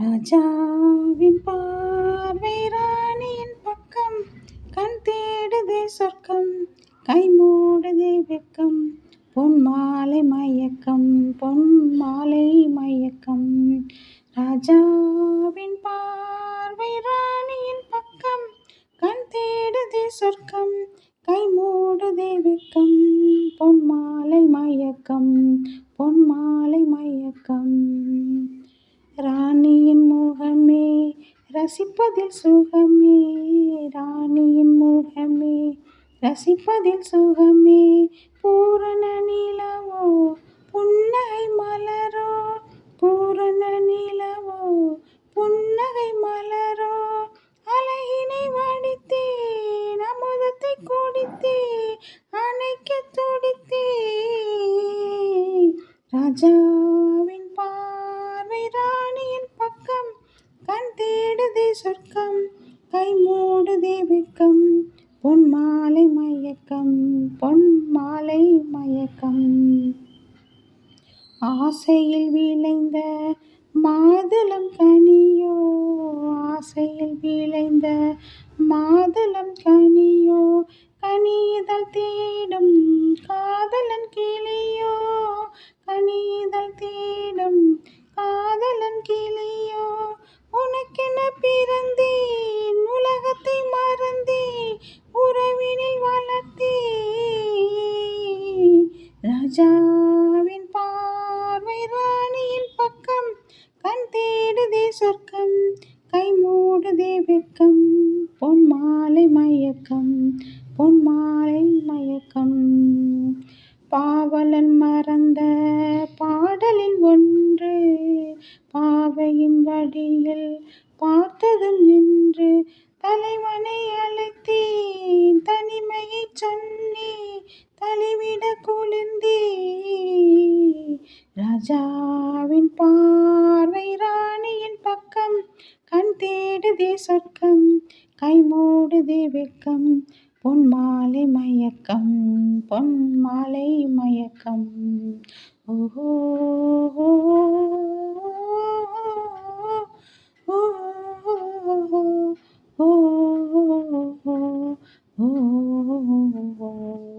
ராஜாவின் பார்வை ராணியின் பக்கம். கண் தேடுதே சொர்க்கம் கை மூடுதே வெக்கம். பொன் மாலை மயக்கம் பொன் மாலை மயக்கம். ராஜாவின் பார்வை ராணியின் பக்கம். கண் தேடுதே சொர்க்கம் கை மூடுதே வெக்கம். பொன் மாலை மயக்கம் பொன் மாலை மயக்கம். ரசிப்பதில் சுகமே ராணியின் முகமே. ரசிப்பதில் சுகமே பூரண நிலவோ புன்னகை மலரோ. பூரண நிலவோ புன்னகை மலரோ. அழகினை வடித்தே அமுதத்தை குடித்தே அணைக்க துடித்தே ராஜா தேடுதே சொர்க்கம் கை மூடுதே வெக்கம் பொன் மாலை மயக்கம் பொன் மாலை மயக்கம். ஆசையில் விளைந்த மாதுளம் ராஜாவின் பார்வை ராணியின் பக்கம் கண் தேடுதே சொர்க்கம் கை மூடுதே வெக்கம் பொன் மாலை மயக்கம் பொன் மாலை மயக்கம். பாவலன் மறந்த பாடலில் ஒன்று பாவையின் வடியில் பார்த்ததும் என்று தலைவனை அழைத்தேன். ராஜாவின் பார்வை ராணியின் பக்கம். கண் தேடுதே சொர்க்கம் கை மூடுதே வெக்கம் பொன் மாலை மயக்கம் பொன் மாலை மயக்கம். ஓஹோ ஓஹோ ஓஹோ ஓஹோ.